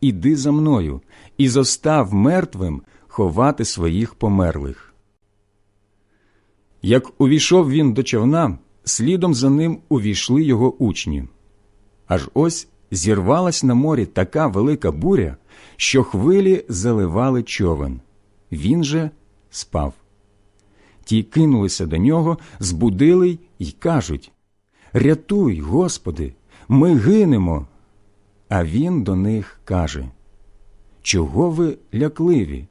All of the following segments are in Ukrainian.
Іди за мною і зостав мертвим ховати своїх померлих. Як увійшов він до човна, слідом за ним увійшли його учні. Аж ось зірвалась на морі така велика буря, що хвилі заливали човен. Він же спав. Ті кинулися до нього, збудили й кажуть Рятуй, Господи, ми гинемо. А він до них каже Чого ви лякливі,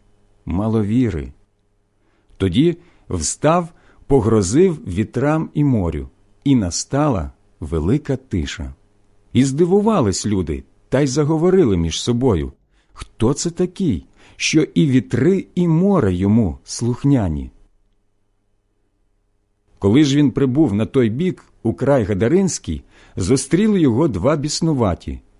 маловіри? Тоді встав, погрозив вітрам і морю, і настала велика тиша. І здивувались люди, та й заговорили між собою Хто це такий, що і вітри, і море йому слухняні? Коли ж він прибув на той бік, у край Гадаринський, зустріли його два біснуваті,